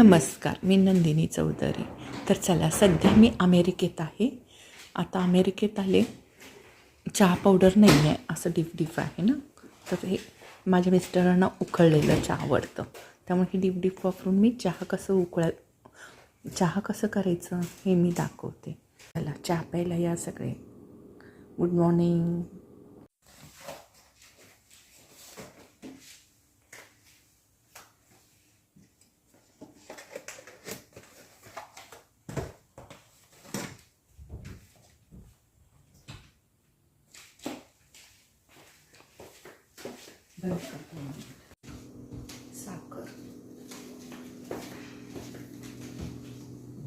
नमस्कार मी नंदिनी चौधरी. तर चला सध्या मी अमेरिकेत आहे. आता अमेरिकेत आले. चहा पावडर नाही आहे असं डिफ डिफ आहे ना? तर हे माझ्या मिस्टरांना उकळलेलं चहा आवडतं. त्यामुळे हे डिफ डिफ वापरून मी चहा कसं उकळ चहा कसं करायचं हे मी दाखवते. चला चहा प्यायला या सगळे. Good morning. साखर।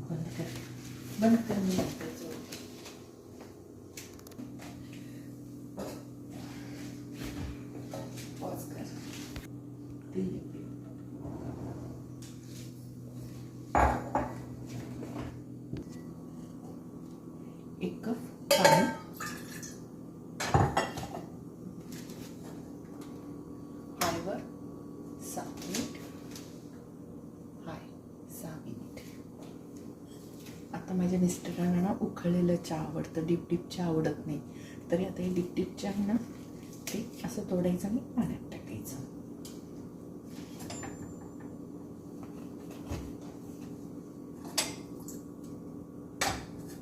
बंद कर। बंद कर मी लागते पॉज कर। तीन एक कप पाणी हायवर सहा मिनिट हाय सहा मिनिट आता माझ्या मिस्टरांना ना उकळलेलं चहा आवडतं डीप डीप चहा आवडत नाही. तरी आता हे डीप डीप चहा आहे ना ते असं तोडायचं आणि पाण्यात टाकायचं.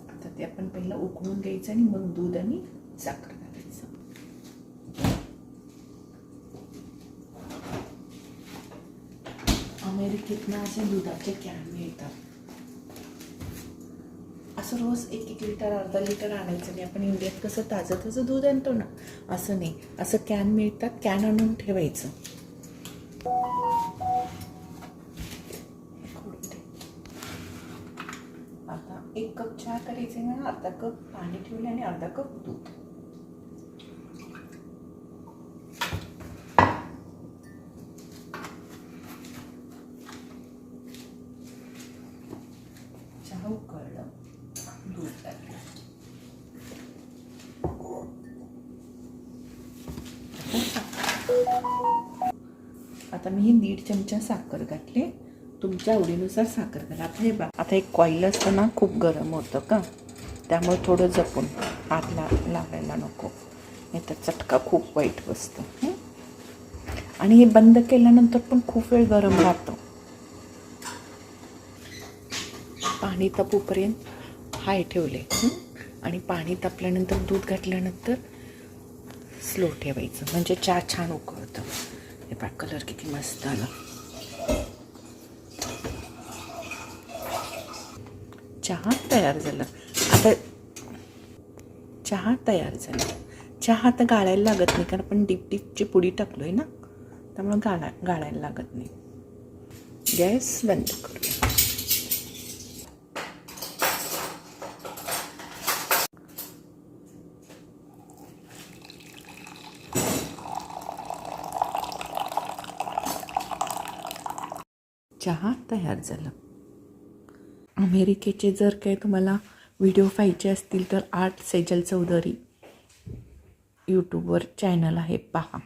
आता ते आपण पहिलं उकळून घ्यायचं आणि मग दूध आणि साखर. अमेरिकेतनं असे दुधाचे कॅन मिळतात असं रोज एक एक लिटर अर्धा लिटर आणायचं नाही. आपण इंडियात कसं ताजं ताजं दूध आणतो ना? असं नाही. असं कॅन मिळतात कॅन आणून ठेवायचं. आता एक कप चहा करायचे ना अर्धा कप पाणी ठेवले आणि अर्धा कप दूध चहा उकळलं दूध टाकलं आता मी हे दीड चमचा साखर घातली. तुमच्या आवडीनुसार साखर घाला. आता हे बा आता एक कॉईल असतं ना खूप गरम होतं का? त्यामुळे थोडं जपून आत ला लावायला नको. नाही तर चटका खूप वाईट बसतं. आणि हे बंद केल्यानंतर पण खूप वेळ गरम राहतं. पाणी तपूपर्यंत हाय ठेवले. आणि पाणी तापल्यानंतर दूध घातल्यानंतर स्लो ठेवायचं. म्हणजे चहा छान उकळतं. हे पा कलर किती मस्त आला. चहा तयार झाला. आता चहा तयार झाला. चहा आता गाळायला लागत नाही कारण आपण डीप डीपची पुडी टाकलोय ना त्यामुळं गाळा गाळायला लागत नाही. गॅस बंद करूया. चहा तयार झाला. अमेरिकेचे जर काही तुम्हाला व्हिडिओ पाहिजे असतील तर आर्ट सेजल चौधरी यूट्यूबवर चॅनल आहे. पहा.